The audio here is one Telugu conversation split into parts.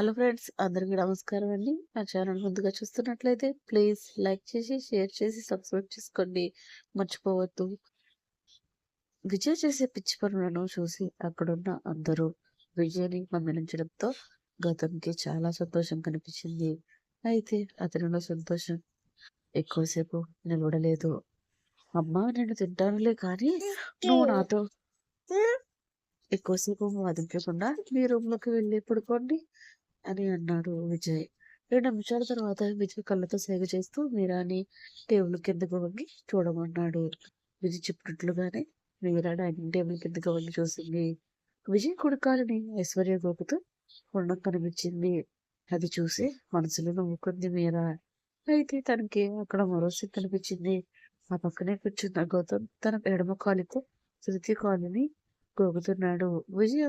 హలో ఫ్రెండ్స్ అందరికీ నమస్కారం అండి. నా ఛానల్ ముందుగా చూస్తున్నట్లయితే ప్లీజ్ లైక్ చేసి షేర్ చేసి సబ్స్క్రైబ్ చేసుకోండి. మర్చిపోవద్దు. విజయ్ చేసే పిచ్చి పనులను చూసి అక్కడున్న అందరూ విజయ్ని మందలించడంతో గతంకి చాలా సంతోషం కనిపించింది. అయితే అతనిలో సంతోషం ఎక్కువసేపు నిలబడలేదు. అమ్మా నేను తింటానులే కానీ నువ్వు నాతో ఎక్కువసేపు వాదించకుండా మీ రూమ్లోకి వెళ్ళి పడుకోండి. అని అన్నాడు విజయ్. రెండు నిమిషాల తర్వాత విజయ్ కళ్ళతో సేవ చేస్తూ మీరాని టేబుల్ కిందకు వంగి చూడమన్నాడు. విజయ్ చెప్పినట్లుగానే మీరా డైనింగ్ టేబుల్ కిందకు వంగి చూసింది. విజయ్ కొడుకాలని ఐశ్వర్య గోపుతూ ఉండడం కనిపించింది. అది చూసి మనసులో నవ్వుకుంది మీరా. అయితే తనకి అక్కడ మరో కనిపించింది ఆ పక్కనే కూర్చున్న గౌతమ్ తన ఎడమ కాలితో శృతి కాలిని గోగుతున్నాడు విజయ్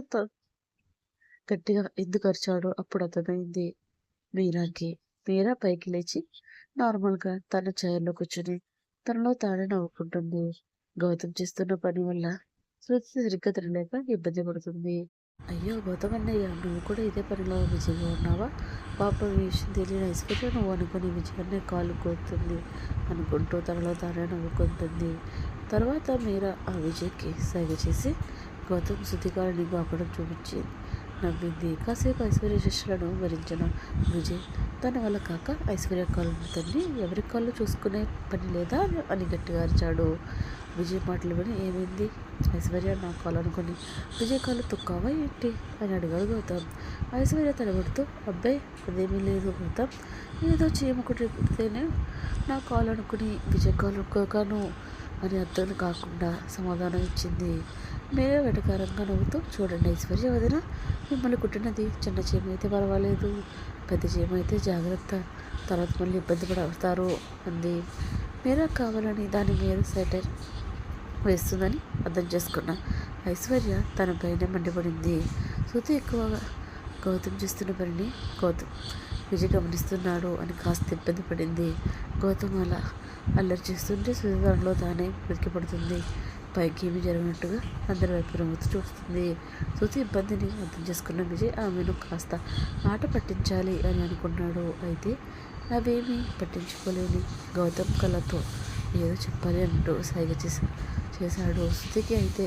గట్టిగా ఎందుకు అరిచాడో అప్పుడు అర్థమైంది మీరాకి. మీరా పైకి లేచి నార్మల్గా తన చైర్లో కూర్చుని తనలో తానే నవ్వుకుంటుంది. గౌతమ్ చేస్తున్న పని వల్ల శృతి సరిగ్గా తినలేక ఇబ్బంది పడుతుంది. అయ్యో గౌతమ్ అన్నయ్య నువ్వు కూడా ఇదే పనిలో విజయంగా ఉన్నావా? పాప విషయం తెలియని ఐస్క్రీమ్ నువ్వు అనుకుని విజయాన్ని కాలు కోతుంది అనుకుంటూ తనలో తానే నవ్వుకుంటుంది. తర్వాత మీరా ఆ విజయ్కి సైగ చేసి గౌతమ్ శృతికారిని గోకడం చూపించింది. నవ్వింది. కాసేపు ఐశ్వర్య శిష్యులను వరించిన విజయ్ తన వల్ల కాక ఐశ్వర్య కాళ్ళు తండ్రి ఎవరి కాళ్ళు చూసుకునే పని లేదా అని గట్టిగా అరిచాడు. విజయ్ మాటలు విని ఏమైంది? ఐశ్వర్య నా కాలు అనుకుని విజయ్ కాళ్ళు తొక్కావా ఏంటి? అని అడిగాడు గౌతమ్. ఐశ్వర్య తలబడుతూ అబ్బాయి అదేమీ లేదు గౌతమ్. ఏదో చీమ నా కాలు అనుకుని విజయ్ కాలు కాను అని అర్థం కాకుండా సమాధానం ఇచ్చింది. మీరే వెటకారంగా నవ్వుతూ చూడండి ఐశ్వర్య వదిన మిమ్మల్ని కుట్టినది చిన్న చీమ అయితే పర్వాలేదు పెద్ద చీమ అయితే జాగ్రత్త తర్వాత మళ్ళీ ఇబ్బంది పడతారు అంది. మీరే కావాలని దాని మీద సెటర్ వేస్తుందని అర్థం చేసుకున్న. ఐశ్వర్య తన పైన మండిపడింది. శృతి ఎక్కువగా గౌతమ్ చేస్తున్న పనిని గౌతమ్ విజయ్ గమనిస్తున్నాడు అని కాస్త ఇబ్బంది పడింది. గౌతమ్ అలా అల్లరి చేస్తుంటే దానిలో తానే వెతికిపడుతుంది పైకి ఏమి జరిగినట్టుగా అందరి వైపు నవ్వుతూ చూస్తుంది. శృతి ఇబ్బందిని అర్థం చేసుకున్న విజయ్ ఆమెను కాస్త ఆట పట్టించాలి అని అనుకున్నాడు. అయితే అవేమీ పట్టించుకోలేని గౌతమ్ కళతో ఏదో చెప్పాలి అంటూ సైగ చేసి చేశాడు. శృతికి అయితే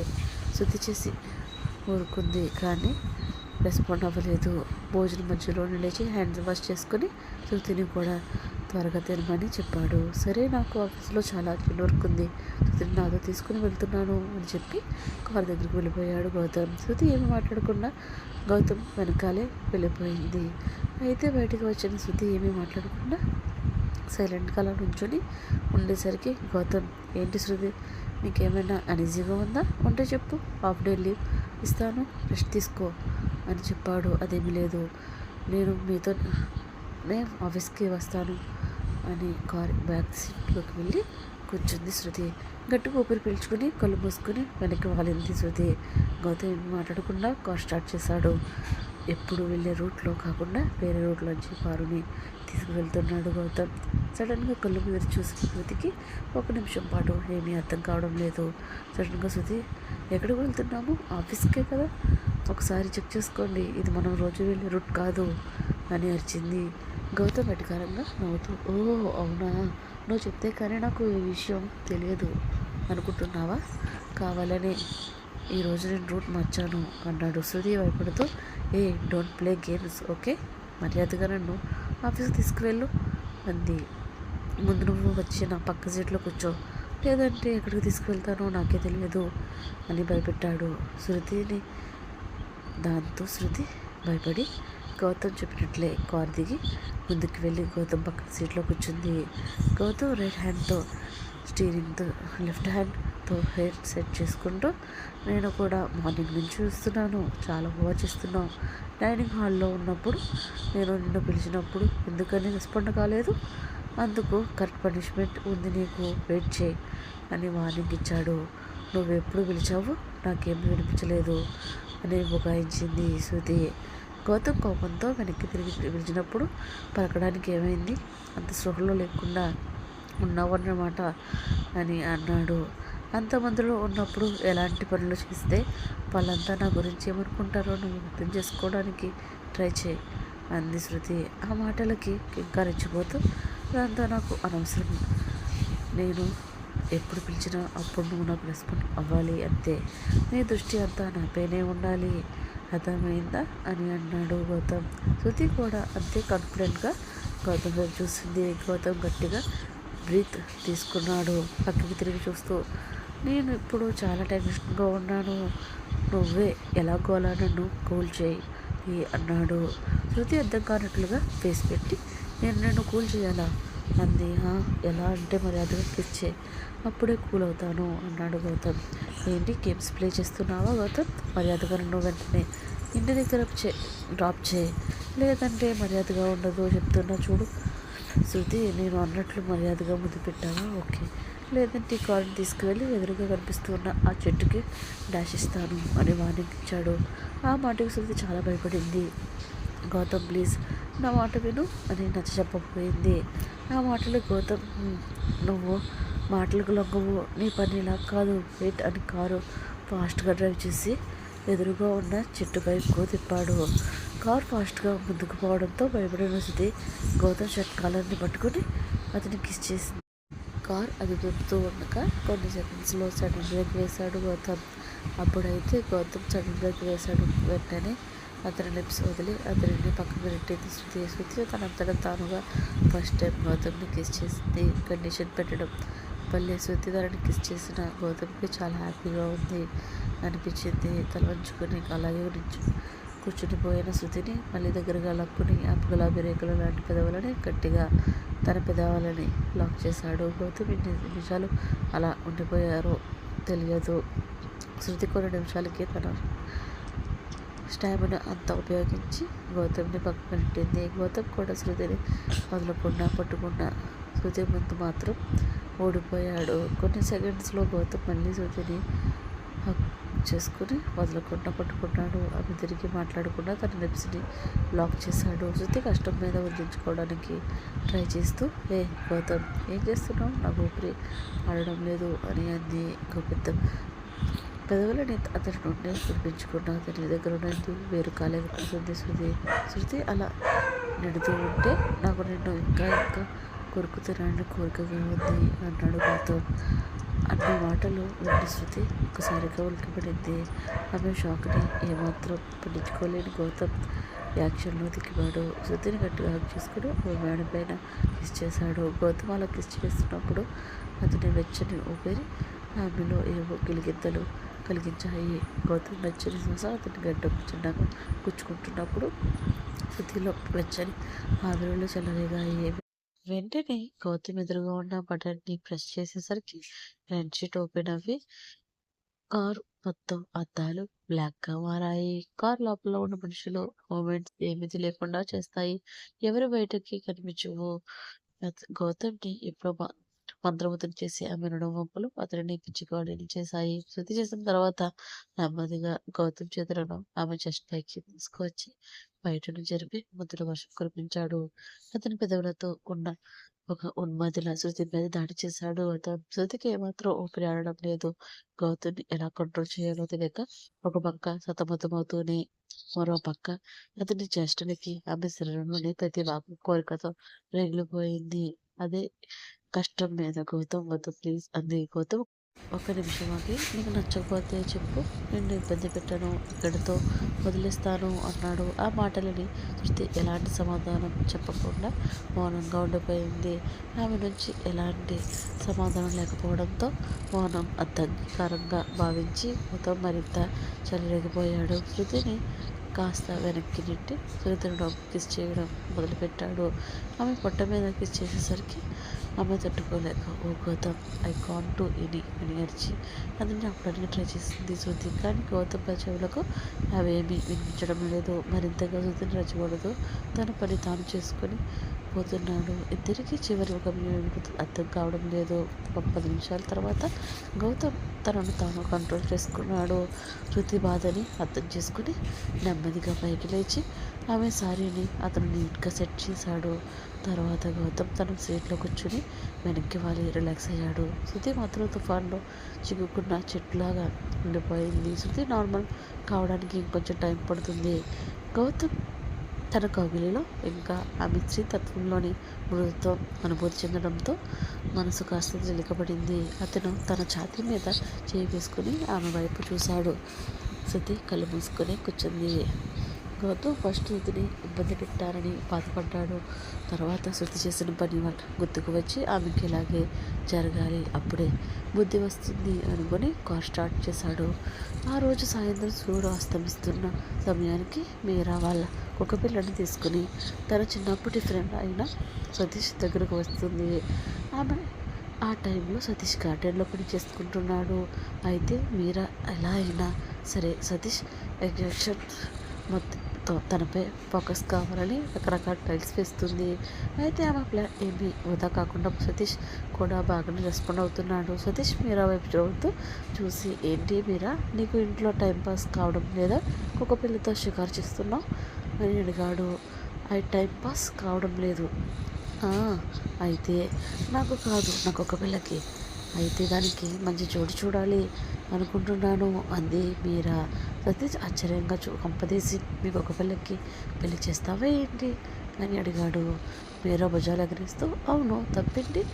శృతి చేసి ఊరుకుంది కానీ రెస్పాండ్ అవ్వలేదు. భోజనం మధ్యలో లేచి హ్యాండ్ వాష్ చేసుకుని శృతిని కూడా త్వరగా తెరమని చెప్పాడు. సరే నాకు ఆఫీస్లో చాలా అర్జెంట్ వర్క్ ఉంది. శృతిని నాతో తీసుకుని వెళ్తున్నాను అని చెప్పి కార్ దగ్గరికి వెళ్ళిపోయాడు గౌతమ్. శృతి ఏమి మాట్లాడకుండా గౌతమ్ వెనకాలే వెళ్ళిపోయింది. అయితే బయటకు వచ్చిన శృతి ఏమీ మాట్లాడకుండా సైలెంట్గా అలా నుంచొని ఉండేసరికి గౌతమ్ ఏంటి శృతి? నీకేమైనా అనీజీగా ఉందా? ఉంటే చెప్పు. హాఫ్ డే లీవ్ ఇస్తాను. రెస్ట్ తీసుకో అని చెప్పాడు. అదేమీ లేదు. నేను మీతో నేను ఆఫీస్కి వస్తాను. అని కార్ బ్యాక్ సీట్లోకి వెళ్ళి కూర్చుంది శృతి. గట్టిగా ఊపిరి పీల్చుకుని కళ్ళు మూసుకొని వెనక్కి వాలింది శృతి. గౌతమ్ మాట్లాడకుండా కార్ స్టార్ట్ చేశాడు. ఎప్పుడు వెళ్ళే రూట్లో కాకుండా వేరే రూట్లోంచి కారుని తీసుకువెళ్తున్నాడు గౌతమ్. సడన్గా కళ్ళు మీద చూసిన శృతికి ఒక నిమిషం పాటు ఏమీ అర్థం కావడం లేదు. సడన్గా శృతి ఎక్కడికి వెళ్తున్నాము? ఆఫీస్కే కదా? ఒకసారి చెక్ చేసుకోండి. ఇది మనం రోజు వెళ్ళే రూట్ కాదు. అని అరిచింది. గౌతమ్ వెటకారంగా నవ్వుతూ ఓ అవునా? నువ్వు చెప్తే కానీ నాకు ఈ విషయం తెలియదు అనుకుంటున్నావా? కావాలని ఈరోజు నేను రూట్ మార్చాను అన్నాడు. శృతి భయపడుతూ hey don't play games okay? మర్యాదగా నన్ను ఆఫీస్కి తీసుకువెళ్ళు అంది. ముందు నువ్వు వచ్చి నా పక్క సీట్లో కూర్చో. లేదంటే ఎక్కడికి తీసుకువెళ్తానో నాకే తెలియదు అని భయపెట్టాడు శృతిని దాంతో శృతి భయపడి గౌతమ్ చెప్పినట్లే కార్ దిగి ముందుకు వెళ్ళి గౌతమ్ పక్కన సీట్లో కూర్చుంది. గౌతమ్ రైట్ హ్యాండ్తో స్టీరింగ్తో లెఫ్ట్ హ్యాండ్తో హెయిర్ సెట్ చేసుకుంటూ నేను కూడా మార్నింగ్ నుంచి చూస్తున్నాను చాలా చేస్తున్నావు. డైనింగ్ హాల్లో ఉన్నప్పుడు నేను నిన్ను పిలిచినప్పుడు ఎందుకని రెస్పాండ్ కాలేదు? అందుకు కరెక్ట్ పనిష్మెంట్ ఉంది నీకు వెయిట్ చేయి అని వార్నింగ్ ఇచ్చాడు. నువ్వు ఎప్పుడు పిలిచావు? నాకేమీ వినిపించలేదు అని బుకాయించింది శృతి. గౌతమ్ కోపంతో వెనక్కి తిరిగి పిలిచినప్పుడు పలకడానికి ఏమైంది? అంత స్పృహలో లేకుండా ఉన్నావన్నమాట అని అన్నాడు. అంతమందిలో ఉన్నప్పుడు ఎలాంటి పనులు చేస్తే వాళ్ళంతా నా గురించి ఏమనుకుంటారో నువ్వు అర్థం చేసుకోవడానికి ట్రై చేయి అంది శృతి. ఆ మాటలకి ఇంకా రెచ్చిపోతూ దాంతో నాకు అనవసరం. నేను ఎప్పుడు పిలిచినా అప్పుడు నువ్వు నాకు రెస్పాండ్ అవ్వాలి అంతే. నీ దృష్టి అంతా నాపైనే ఉండాలి. అర్థమైందా అని అన్నాడు గౌతమ్. శృతి కూడా అంతే కాన్ఫిడెంట్గా గౌతమ్ వైపు చూసింది. గౌతమ్ గట్టిగా బ్రీత్ తీసుకున్నాడు. పక్కకి తిరిగి చూస్తూ నేను ఇప్పుడు చాలా టెన్షన్గా ఉన్నాను. నువ్వే ఎలాగోలా నన్ను కూల్ చేయి అన్నాడు. శృతి అర్థం కానట్లుగా ఫేస్ పెట్టి నేను నన్ను కూల్ చేయాలా? అంది. ఎలా అంటే మర్యాదగా పిచ్చే అప్పుడే కూల్ అవుతాను అన్నాడు గౌతమ్. ఏంటి గేమ్స్ ప్లే చేస్తున్నావా గౌతమ్? మర్యాదగా నువ్వు వెంటనే ఇంటి దగ్గర చే డ్రాప్ చేయి. లేదంటే మర్యాదగా ఉండదు చెప్తున్నా చూడు. శృతి నేను అన్నట్లు మర్యాదగా ముద్దు పెట్టావా? ఓకే. లేదంటే కారుని తీసుకువెళ్ళి ఎదురుగా కనిపిస్తున్న ఆ చెట్టుకి డాష్ ఇస్తాను అని వార్నింగ్ ఇచ్చాడు ఆ మాటకు శృతి చాలా భయపడింది. గౌతమ్ ప్లీజ్ నా మాట విను అని నచ్చ చెప్పకపోయింది ఆ మాటలు గౌతమ్ నువ్వు మాటలకు లొంగవు. నీ పని ఇలా కాదు. వెయిట్ అని కారు ఫాస్ట్గా డ్రైవ్ చేసి ఎదురుగా ఉన్న చెట్టు వైపుకు తిప్పాడు. కార్ ఫాస్ట్గా ముందుకు పోవడంతో భయపడిన స్థితి గౌతమ్ షర్ట్ కాలర్ని పట్టుకొని అతని కిస్ చేసింది. కార్ అది దొరుకుతూ ఉండక కొన్ని సెకండ్స్లో సడన్ బ్రేక్ వేశాడు గౌతమ్. అప్పుడైతే గౌతమ్ సడన్ బ్రేక్ వేశాడు. వెంటనే అతని లిప్స్ వదిలి అతనిని పక్కకు నెట్టింది శృతి శృతి తనంతట తానుగా ఫస్ట్ టైం గౌతమ్ని కిస్ చేసింది. కండిషన్ పెట్టడం పల్లె శృతి తనని కిస్ చేసిన గౌతమ్కి చాలా హ్యాపీగా ఉంది. అనిపించింది. తలవంచుకొని అలాగే నుంచి కూర్చుని పోయిన శృతిని మళ్ళీ దగ్గరగా లక్కుని ఆ గులాబీ రేకుల లాంటి పెదవులని గట్టిగా తన పెదవులని లాక్ చేశాడు. గౌతమ్ ఇన్ని నిమిషాలు అలా ఉండిపోయారో తెలియదు. శృతి కొన్ని నిమిషాలకి తన స్టామినా అంతా ఉపయోగించి గౌతమ్ని పక్కన పెట్టింది గౌతమ్ కూడా శృతిని వదలకుండా పట్టుకున్న శృతి ముందు మాత్రం ఓడిపోయాడు. కొన్ని సెకండ్స్లో గౌతమ్ మళ్ళీ శృతిని హక్ చేసుకుని వదలకుండా పట్టుకున్నాడు ఆమె తిరిగి మాట్లాడకుండా తన లిప్స్ని లాక్ చేశాడు. శృతి కష్టం మీద వదిలించుకోవడానికి ట్రై చేస్తూ ఏ గౌతమ్ ఏం చేస్తున్నావు? నాకు ఊపిరి ఆడడం లేదు అని అంది గౌతమ్ పెదవులని అతని నుండి వినిపించుకున్న అతని దగ్గర ఉన్నది వేరు కాలేకపోతుంది శృతి. శృతి అలా నిడుతూ ఉంటే నాకు నిన్ను ఇంకా ఇంకా కొరుకుతున్నాను కోరికగా ఉంది అన్నాడు గౌతమ్. అన్ని మాటలు విన్న శృతి ఒకసారిగా ఉలికిపడింది ఆమె షాక్ని ఏమాత్రం పట్టించుకోలేని గౌతమ్ యాక్షన్లో దిగివాడు. శృతిని గట్టిగా హక్ చేసుకుని ఆమె మేడ పైన కిస్ చేశాడు. గౌతమ్ అలా కిస్ చేస్తున్నప్పుడు అతని వెచ్చని ఊపిరి ఆమెలో ఏవో గిలిగిద్దలు కలిగించాయి. గౌతమ్ వెచ్చని శ్వాస అతని గడ్డ చిన్నగా గుచ్చుకుంటున్నప్పుడు శృతిలో వెచ్చని ఆవిరిలో చల్లనిగాయి వెంటనే గౌతమ్ ఎదురుగా ఉన్న బటన్ని ప్రెస్ చేసేసరికి ఫ్రంట్ షీట్ ఓపెన్ అవ్వి కారు మొత్తం అద్దాలు బ్లాక్గా మారాయి. కార్ లోపల ఉన్న మనుషులు మూమెంట్స్ ఏమిది లేకుండా చేస్తాయి. ఎవరు బయటకి కనిపించవు? గౌతమ్ని ఎప్పుడో మంత్రముద్రను చేసి ఆమె నడువంపులు అతడిని పిచ్చిగాడిని చేశాయి శృతి చేసిన తర్వాత నెమ్మదిగా గౌతమ్ చేతులను ఆమె చెస్ట్ పైకి తీసుకువచ్చి బయటను జరిపి ముద్దుల వర్షం కురిపించాడు. అతని పెదవులతో ఉన్న ఒక ఉన్మాదిలా శృతి మీద దాడి చేశాడు. అతను శృతికి ఏమాత్రం ఊపిరి ఆడడం లేదు. గౌతమ్ని ఎలా కంట్రోల్ చేయాలో తెలియక ఒక పక్క సతమతమవుతూనే మరో పక్క అతని చేష్టనికి ఆమె శరీరంలోని ప్రతి భాగం కోరికతో రగిలిపోయింది. అదే కష్టం మీద గౌతమ్ వద్దు ప్లీజ్. అంది గౌతమ్. ఒక నిమిషం ఆగి నీకు నచ్చకపోతే చెప్పు. నిన్ను ఇబ్బంది పెట్టను ఇక్కడితో వదిలేస్తాను అన్నాడు. ఆ మాటలని చూస్తే ఎలాంటి సమాధానం చెప్పకుండా మౌనంగా ఉండిపోయింది. ఆమె నుంచి ఎలాంటి సమాధానం లేకపోవడంతో మౌనం అర్థంకారంగా భావించి మొత్తం మరింత చెలరేగిపోయాడు. శృతిని కాస్త వెనక్కి నెట్టి శృతిని కిస్ చేయడం మొదలుపెట్టాడు. ఆమె పొట్ట మీద కిస్ చేసేసరికి ఆమె తట్టుకోలేక ఓ Gautam I can to any అని అరిచి అతన్ని అప్పటికి ట్రై చేసింది శృతి. కానీ గౌతమ్ చెవులకు అవేమీ వినిపించడం లేదు. మరింతగా శృతిని రచకూడదు. తన పని తాను చేసుకొని పోతున్నాడు ఇద్దరికీ చివరి ఒక అర్థం కావడం లేదు. ఒక పది నిమిషాల తర్వాత గౌతమ్ తనను తాను కంట్రోల్ చేసుకున్నాడు. శృతి బాధని అర్థం చేసుకుని నెమ్మదిగా పైకి లేచి ఆమె సారీని అతను నీట్గా సెట్ చేశాడు. తర్వాత గౌతమ్ తన సీట్లో కూర్చుని వెనక్కి వాలి రిలాక్స్ అయ్యాడు. శృతి మాత్రం తుఫాన్లో చిక్కుకున్న చెట్టులాగా ఉండిపోయింది. శృతి నార్మల్ కావడానికి ఇంకొంచెం టైం పడుతుంది. గౌతమ్ తన కౌగిలిలో ఇంకా ఆ స్త్రీతత్వంలోని మృదుత్వం అనుభూతి చెందడంతో మనసు కాస్త తేలికపడింది అతను తన ఛాతీ మీద చేయి వేసుకుని ఆమె వైపు చూశాడు. శృతి కళ్ళు మూసుకొని కూర్చుంది. గౌతమ్ ఫస్ట్ శృతిని ఇబ్బంది పెట్టారని బాధపడ్డాడు. తర్వాత శృతి చేసిన పని గుర్తుకు వచ్చి ఆమెకి ఇలాగే జరగాలి అప్పుడే బుద్ధి వస్తుంది అనుకొని కార్ స్టార్ట్ చేశాడు. ఆ రోజు సాయంత్రం సూర్యుడు అస్తమిస్తున్న సమయానికి మీరా వాళ్ళ ఒక పిల్లని తీసుకుని తన చిన్నప్పటి ఫ్రెండ్ అయిన సతీష్ దగ్గరకు వస్తుంది. ఆమె ఆ టైంలో సతీష్ గార్డెన్లో పని చేసుకుంటున్నాడు. అయితే మీరా ఎలా అయినా సరే సతీష్ ఎగ్జాక్షన్ మొత్తం తనపై ఫోకస్ కావాలని రకరకాల టైల్స్ వేస్తుంది. అయితే ఆమె ప్లాన్ ఏమీ వృధా కాకుండా సతీష్ కూడా బాగానే రెస్పాండ్ అవుతున్నాడు. సతీష్ మీరా వైపు చూడుతూ చూసి ఏంటి మీరా? నీకు ఇంట్లో టైంపాస్ కావడం లేదా? కుక్క పిల్లతో షికారు చేస్తున్నావు? అని అడిగాడు. అది టైంపాస్ కావడం లేదు. అయితే నాకు కాదు నాకు ఒక పిల్లకి అయితే దానికి మంచి జోడి చూడాలి అనుకుంటున్నాను. అంది మీరా. సతీష్ ఆశ్చర్యంగా చూ కంపదీసి మీకు ఒక పిల్లకి పెళ్ళి చేస్తావా ఏంటి? అని అడిగాడు. మీరా భుజాలు ఎగరేస్తూ అవును తప్పింది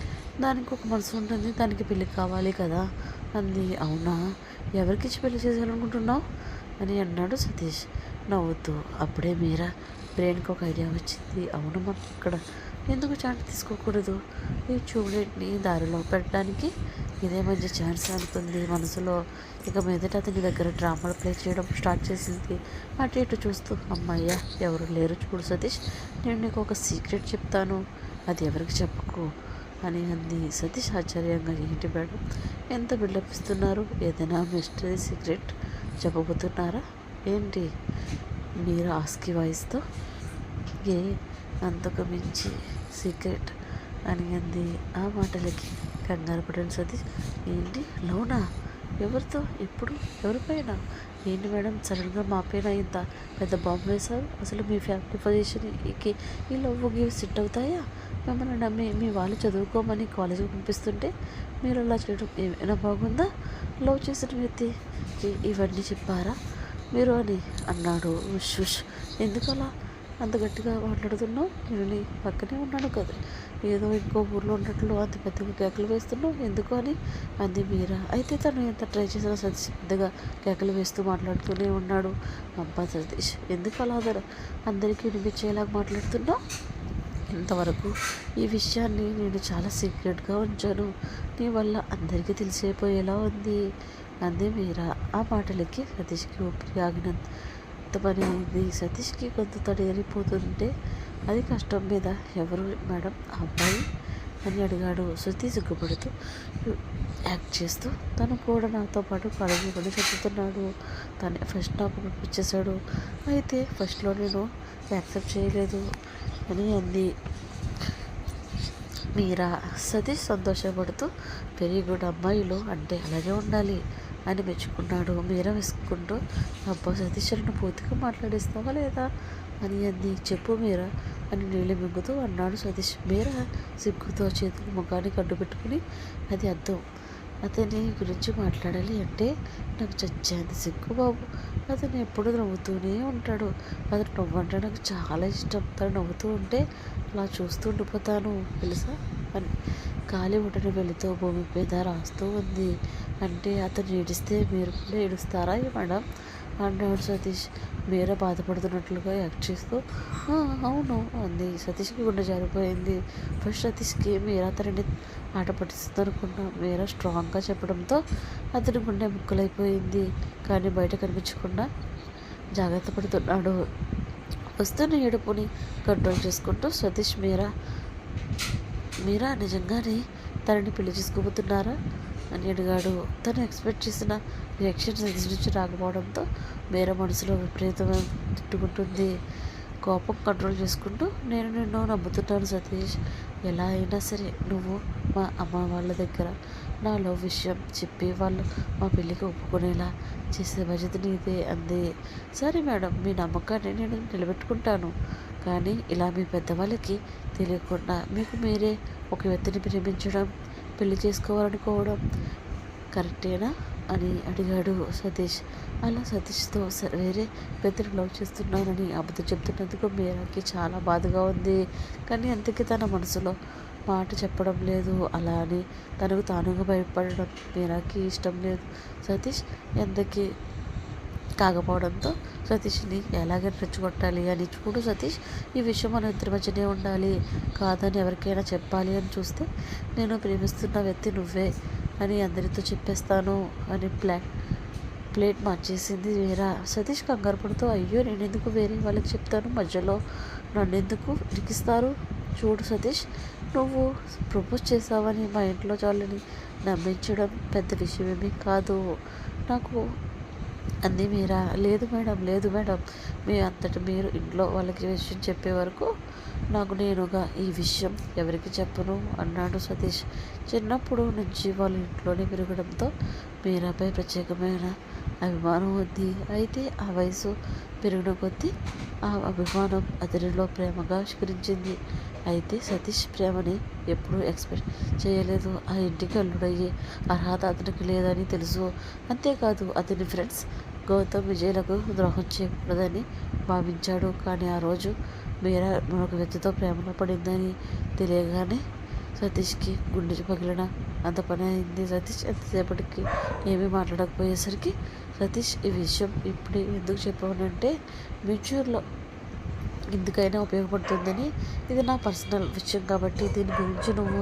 దానికి ఒక మనసు ఉంటుంది దానికి పెళ్ళి కావాలి కదా. అంది. అవునా? ఎవరికిచ్చి పెళ్ళి చేయాలనుకుంటున్నావు? అని అన్నాడు సతీష్ నవ్వుతూ. అప్పుడే మీరా బ్రెయిన్కి ఒక ఐడియా వచ్చింది. అవును మనం ఇక్కడ ఎందుకు ఛాన్స్ తీసుకోకూడదు? ఈ చూడెట్ని దారిలో పెట్టడానికి ఇదే మంచి ఛాన్స్ అనుకుంది మనసులో. ఇక మీదట అతని దగ్గర డ్రామాలు ప్లే చేయడం స్టార్ట్ చేసింది. అటు ఇటు చూస్తూ అమ్మయ్య ఎవరు లేరు చూడు సతీష్ నేను నీకు ఒక సీక్రెట్ చెప్తాను. అది ఎవరికి చెప్పకు? అని అంది సతీష్ ఆశ్చర్యంగా. ఏంటి మేడం ఎంత బిల్డప్ ఇస్తున్నారు ఏదైనా మిస్టరీ సీక్రెట్ చెప్పబోతున్నారా? ఏంటి? మీరు ఆస్కి వాయిస్తో ఏ అంతకు మించి సీక్రెట్ అని అంది ఆ మాటలకి కంగారు పడిన సతీష్. ఏంటి? లోనా? ఎవరితో? ఎప్పుడు? ఎవరిపైన? ఏంటి మేడం? సడన్గా మా పైన ఇంత పెద్ద బాంబు వేశారు. అసలు మీ ఫ్యామిలీ పొజిషన్కి ఈ లవ్ గివ్ సిట్ అవుతాయా? మిమ్మల్ని నమ్మి మీ వాళ్ళు చదువుకోమని కాలేజీకి పంపిస్తుంటే మీరు అలా చేయడం ఏమైనా బాగుందా? లవ్ చేసిన వ్యక్తి ఇవన్నీ చెప్పారా? మీరు అని అన్నాడు. ఉష్ విష్ ఎందుకలా? అంత గట్టిగా మాట్లాడుతున్నావు. నేను నీ పక్కనే ఉన్నాను కదా. ఏదో ఇంకో ఊర్లో ఉన్నట్లు అంత పెద్దగా కేకలు వేస్తున్నావు. ఎందుకు అని? అంది మీరా. అయితే తను ఎంత ట్రై చేసినా సతీష్ పెద్దగా కేకలు వేస్తూ మాట్లాడుతూనే ఉన్నాడు. అబ్బా సతీష్ ఎందుకు అలా అందరికీ వినిపించేలాగా మాట్లాడుతున్నావు? ఇంతవరకు ఈ విషయాన్ని నేను చాలా సీక్రెట్గా ఉంచాను. నీ వల్ల అందరికీ తెలిసిపోయేలా ఉంది. అంది మీరా. ఆ మాటలకి సతీష్కి ఊపిరి ఆగినంత పని అయింది సతీష్కి కొంత తడిరిపోతుంటే అది కష్టం మీద. ఎవరు? మేడం ఆ అబ్బాయి? అని అడిగాడు. శృతి సిగ్గుపడుతూ యాక్ట్ చేస్తూ తను కూడా నాతో పాటు కాలేజీ కూడా చదువుతున్నాడు. తను ఫస్ట్ నాకు పంపించేశాడు. అయితే ఫస్ట్లో నేను యాక్సెప్ట్ చేయలేదు అని అంది. మీరా? సతీష్ సంతోషపడుతూ వెరీ గుడ్ అమ్మాయిలు అంటే అలాగే ఉండాలి. అని మెచ్చుకున్నాడు. మీర వేసుకుంటూ అబ్బా సతీశ్వరుని పూర్తిగా మాట్లాడిస్తావా లేదా? అని అంది. చెప్పు మీరా అని నీళ్ళు మింగుతూ అన్నాడు సతీష్. మీరా సిగ్గుతో చేతులు ముఖాన్ని అడ్డు పెట్టుకుని అది అర్థం అతని గురించి మాట్లాడాలి అంటే నాకు చచ్చేంత సిగ్గు బాబు. అతను ఎప్పుడు నవ్వుతూనే ఉంటాడు. అతను నవ్వంటే నాకు చాలా ఇష్టం. తను నవ్వుతూ ఉంటే అలా చూస్తూ ఉండిపోతాను తెలుసా? అని కాలి ఉండని వెళుతూ భూమి మీద రాస్తూ ఉంది అంటే అతను ఏడిస్తే మీరు కూడా ఏడుస్తారా మేడం? అన్నాడు సతీష్. మీరే బాధపడుతున్నట్లుగా యాక్ట్ చేస్తూ. అవును అంది. సతీష్కి గుండె జారిపోయింది. ఫస్ట్ సతీష్కి మీరా తనని ఆట పట్టిస్తుందనుకున్నా. మీరా స్ట్రాంగ్గా చెప్పడంతో అతని గుండె ముక్కలైపోయింది. కానీ బయట కనిపించకుండా జాగ్రత్త పడుతున్నాడు. వస్తున్న ఏడుపుని కంట్రోల్ చేసుకుంటూ సతీష్ మీరా మీరా నిజంగానే తనని పెళ్ళి చేసుకోబోతున్నారా? అని అడిగాడు. తను ఎక్స్పెక్ట్ చేసిన రియాక్షన్ ఎదురు నుంచి రాకపోవడంతో మేర మనసులో విపరీతమైన తిట్టుకుంటుంది. కోపం కంట్రోల్ చేసుకుంటూ నేను నిన్ను నమ్ముతున్నాను సతీష్. ఎలా అయినా సరే నువ్వు మా అమ్మ వాళ్ళ దగ్గర నా లవ్ విషయం చెప్పి వాళ్ళు మా పెళ్ళికి ఒప్పుకునేలా చేసే బాధ్యత నీదే అంది. సరే మేడం మీ నమ్మకాన్ని నేను నిలబెట్టుకుంటాను. కానీ ఇలా మీ పెద్దవాళ్ళకి తెలియకుండా మీకు మీరే ఒక వ్యక్తిని ప్రేమించడం పెళ్ళి చేసుకోవాలనుకోవడం కరెక్టేనా అని అడిగాడు సతీష్. అలా సతీష్తో వేరే పెద్దలు లవ్ చేస్తున్నానని అబద్ధం చెప్తున్నందుకు మీరాకి చాలా బాధగా ఉంది. కానీ అంతకీ తన మనసులో మాట చెప్పడం లేదు. అలా అని తనకు తానుగా భయపడడం మీరాకి ఇష్టం లేదు. సతీష్ ఎంతకీ కాకపోవడంతో సతీష్ని ఎలాగైనా రెచ్చగొట్టాలి అని చూడు సతీష్ ఈ విషయం మన ఇద్దరి మధ్యనే ఉండాలి కాదని ఎవరికైనా చెప్పాలి అని చూస్తే నేను ప్రేమిస్తున్న వ్యక్తి నువ్వే అని అందరితో చెప్పేస్తాను అని ప్లాన్ ప్లేట్ మార్చేసింది వేరా. సతీష్ కంగారు పడుతూ అయ్యో నేను ఎందుకు వేరే వాళ్ళకి చెప్తాను? మధ్యలో నన్ను ఎందుకు ఇరికిస్తారు? చూడు సతీష్ నువ్వు ప్రపోజ్ చేసావని మా ఇంట్లో వాళ్ళని నమ్మించడం పెద్ద విషయమేమీ కాదు. నాకు అంది మీరా? లేదు మేడం లేదు మేడం. మీ అంతటి మీరు ఇంట్లో వాళ్ళకి విషయం చెప్పే వరకు నాకు నేనుగా ఈ విషయం ఎవరికి చెప్పను అన్నాడు సతీష్. చిన్నప్పుడు నుంచి వాళ్ళ ఇంట్లోనే పెరగడంతో మీరాపై ప్రత్యేకమైన అభిమానం ఉంది. అయితే ఆ వయసు పెరిగిన కొద్దీ ఆ అభిమానం అతనిలో ప్రేమగా ఆవిష్కరించింది అయితే సతీష్ ప్రేమని ఎప్పుడూ ఎక్స్పెక్ట్ చేయలేదు. ఆ ఇంటికి అల్లుడయ్యే అర్హత అతనికి లేదని తెలుసు. అంతేకాదు అతని ఫ్రెండ్స్ గౌతమ్ విజయ్లకు ద్రోహం చేయకూడదని భావించాడు. కానీ ఆ రోజు మీరా మరొక వ్యక్తితో ప్రేమలో పడిందని తెలియగానే సతీష్కి గుండె పగిలిన అంత పని అయింది. సతీష్ ఎంతసేపటికి ఏమీ మాట్లాడకపోయేసరికి సతీష్ ఈ విషయం ఇప్పుడు ఎందుకు చెప్పానంటే మ్యూచువల్లో ఎందుకైనా ఉపయోగపడుతుందని. ఇది నా పర్సనల్ విషయం కాబట్టి దీని గురించి నువ్వు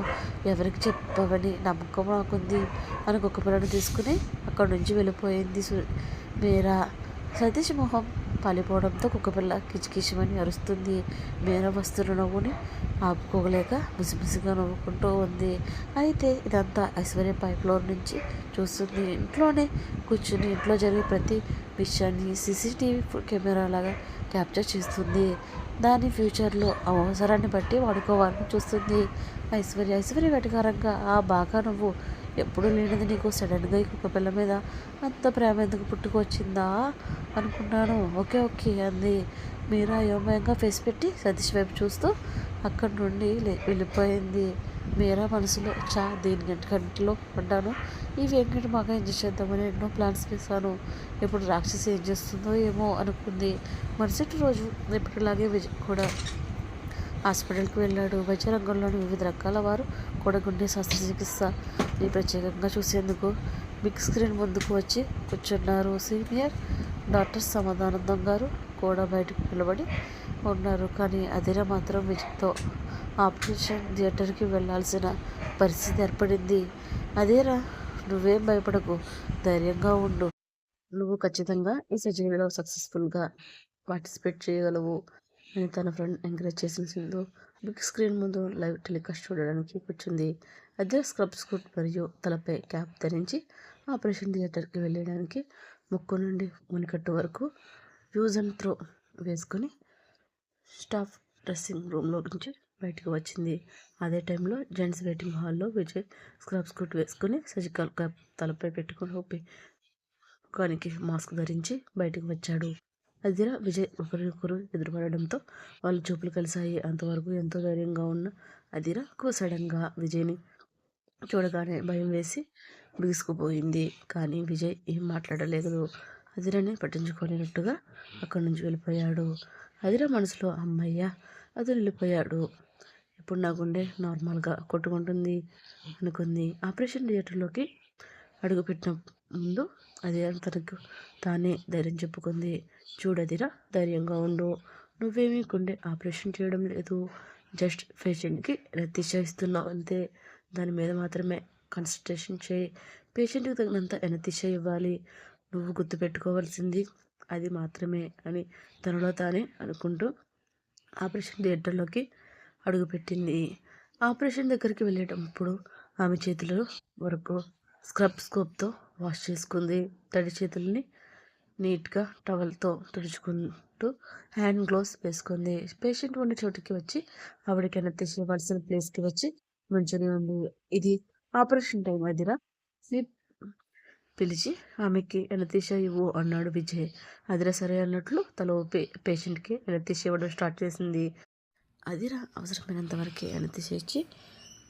ఎవరికి చెప్పవని నమ్మకం నాకుంది. అని కుక్క పిల్లను తీసుకుని అక్కడి నుంచి వెళ్ళిపోయింది మీరా. సతీష్ మొహం పాలిపోవడంతో కుక్కపిల్ల కిచకిచమని అరుస్తుంది. మీరా వస్తున్న నవ్వుని ఆపుకోలేక ముసిముసిగా నవ్వుకుంటూ ఉంది. అయితే ఇదంతా ఐశ్వర్య పై ఫ్లోర్ నుంచి చూస్తుంది. ఇంట్లోనే కూర్చుని ఇంట్లో జరిగే ప్రతి విషయాన్ని సీసీటీవీ కెమెరా లాగా క్యాప్చర్ చేస్తుంది. దాని ఫ్యూచర్లో అవసరాన్ని బట్టి వాడుకోవాలని చూస్తుంది. ఐశ్వర్య ఐశ్వర్య వెటకారంగా ఆ బాగా నువ్వు. ఎప్పుడు లేనిది నీకు సడన్గా ఇంకొక పిల్ల మీద అంత ప్రేమ ఎందుకు పుట్టుకొచ్చిందా అనుకున్నాను. ఓకే ఓకే అంది. మీరా అయోమయంగా ఫేస్ పెట్టి సతీష్ వైపు చూస్తూ అక్కడి నుండి వెళ్ళిపోయింది. మీరా మనసులో చా దీని గంట గంటలో పడ్డాను. ఈ వెంకట బాగా ఎంజాయ్ చేద్దామని ఎన్నో ప్లాన్స్ వేశాను ఇప్పుడు రాక్షసి ఏం చేస్తుందో ఏమో అనుకుంది. మరుసటి రోజు ఎప్పటిలాగే విజయ్ కూడా హాస్పిటల్కి వెళ్ళాడు. వైద్య రంగంలోని వివిధ రకాల వారు కూడా గుండె శస్త్రచికిత్స ఈ ప్రత్యేకంగా చూసేందుకు బిగ్ స్క్రీన్ ముందుకు వచ్చి కూర్చున్నారు. సీనియర్ డాక్టర్ సమాధానందం గారు కూడా బయటకు నిలబడి ఉన్నారు. కానీ అదిరా మాత్రం విజయ్తో ఆపరేషన్ థియేటర్కి వెళ్ళాల్సిన పరిస్థితి ఏర్పడింది. అదేరా నువ్వేం భయపడకు. ధైర్యంగా ఉండు. నువ్వు ఖచ్చితంగా ఈ సర్జరీలో సక్సెస్ఫుల్గా పార్టిసిపేట్ చేయగలవు. అని తన ఫ్రెండ్ ఎంకరేజ్ చేసిన సింధు బిగ్ స్క్రీన్ ముందు లైవ్ టెలికాస్ట్ చూడడానికి కూర్చుంది. అదే స్క్రబ్ స్కూట్ మరియు తలపై క్యాప్ ధరించి ఆపరేషన్ థియేటర్కి వెళ్ళడానికి ముక్కు నుండి మునికట్టు వరకు యూజ్ అండ్ త్రో వేసుకొని స్టాఫ్ డ్రెస్సింగ్ రూమ్లో నుంచి బయటకు వచ్చింది. అదే టైంలో జెంట్స్ వెయిటింగ్ హాల్లో విజయ్ స్క్రబ్ స్కూట్ వేసుకొని సర్జికల్ క్యాప్ తలపై పెట్టుకొని ఊపి ముఖానికి మాస్క్ ధరించి బయటకు వచ్చాడు. అదిరా విజయ్ ఒకరికొకరు ఎదురుపడడంతో వాళ్ళ చూపులు కలిసాయి అంతవరకు ఎంతో ధైర్యంగా ఉన్న అదిరాకు సడన్గా విజయ్ని చూడగానే భయం వేసి బిగుసుకుపోయింది. కానీ విజయ్ ఏం మాట్లాడలేదు. అదిరాని పట్టించుకోలేనట్టుగా అక్కడి నుంచి వెళ్ళిపోయాడు. అదిరా మనసులో అమ్మయ్య అతను వెళ్ళిపోయాడు. ఇప్పుడు నా గుండె నార్మల్గా కొట్టుకుంటుంది? అనుకుంది. ఆపరేషన్ థియేటర్లోకి అడుగుపెట్టిన ముందు అది తనకు తానే ధైర్యం చెప్పుకుంది. చూడదిరా ధైర్యంగా ఉండు. నువ్వేమీ గుండె ఆపరేషన్ చేయడం లేదు. జస్ట్ పేషెంట్కి ఎనతీషా ఇస్తున్నావు అంతే. దాని మీద మాత్రమే కాన్సన్ట్రేషన్ చేయి. పేషెంట్కి తగినంత ఎనతీషా ఇవ్వాలి నువ్వు గుర్తుపెట్టుకోవాల్సింది అది మాత్రమే అని తనలో తానే అనుకుంటూ ఆపరేషన్ థియేటర్లోకి అడుగుపెట్టింది. ఆపరేషన్ దగ్గరికి వెళ్ళేటప్పుడు ఆమె చేతులు వరకు స్క్రబ్ స్కోప్తో వాష్ చేసుకుంది. తడి చేతుల్ని నీట్గా టవల్తో తుడుచుకుంటూ హ్యాండ్ గ్లోవ్స్ వేసుకుంది. పేషెంట్ ఉన్న చోటుకి వచ్చి ఆవిడకి ఆవిడకైనా తీసేయవలసిన ప్లేస్కి వచ్చి మంచిగా ఉంది. ఇది ఆపరేషన్ టైం అదిరా? పిలిచి ఆమెకి ఎనతీష ఇవ్వు అన్నాడు విజయ్. అదిరా సరే అన్నట్లు తలో పే పేషెంట్కి ఎనతీష ఇవ్వడం స్టార్ట్ చేసింది. అదిరా అవసరమైనంత వరకు ఎనతీష ఇచ్చి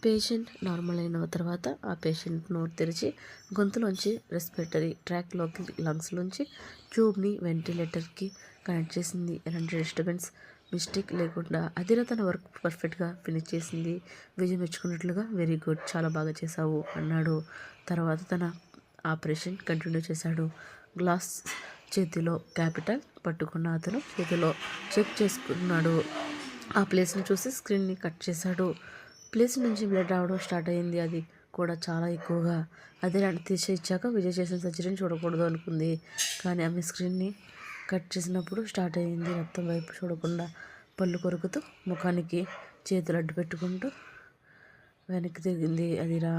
పేషెంట్ నార్మల్ అయిన తర్వాత ఆ పేషెంట్ నోరు తెరిచి గొంతులోంచి రెస్పిరేటరీ ట్రాక్లోకి లంగ్స్లోంచి ట్యూబ్ని వెంటిలేటర్కి కనెక్ట్ చేసింది. ఎలాంటి డిస్టర్బెన్స్ మిస్టేక్ లేకుండా అదిరా తన వర్క్ పర్ఫెక్ట్గా ఫినిష్ చేసింది. విజయం మెచ్చుకున్నట్లుగా వెరీ గుడ్ చాలా బాగా చేశావు అన్నాడు. తర్వాత తన ఆపరేషన్ కంటిన్యూ చేశాడు. గ్లాస్ చేతిలో క్యాపిటల్ పట్టుకున్న అతను చేతిలో చెక్ చేసుకున్నాడు. ఆ ప్లేస్ని చూసి స్క్రీన్ని కట్ చేశాడు. ప్లేస్ నుంచి బ్లడ్ రావడం స్టార్ట్ అయింది అది కూడా చాలా ఎక్కువగా. అదే లాంటి తీసి ఇచ్చాక విజయ్ చేసిన సర్జరీని చూడకూడదు అనుకుంది. కానీ ఆమె స్క్రీన్ని కట్ చేసినప్పుడు స్టార్ట్ అయ్యింది రక్తం వైపు చూడకుండా పళ్ళు కొరుకుతూ ముఖానికి చేతులు అడ్డు పెట్టుకుంటూ వెనక్కి తిరిగింది. అది రా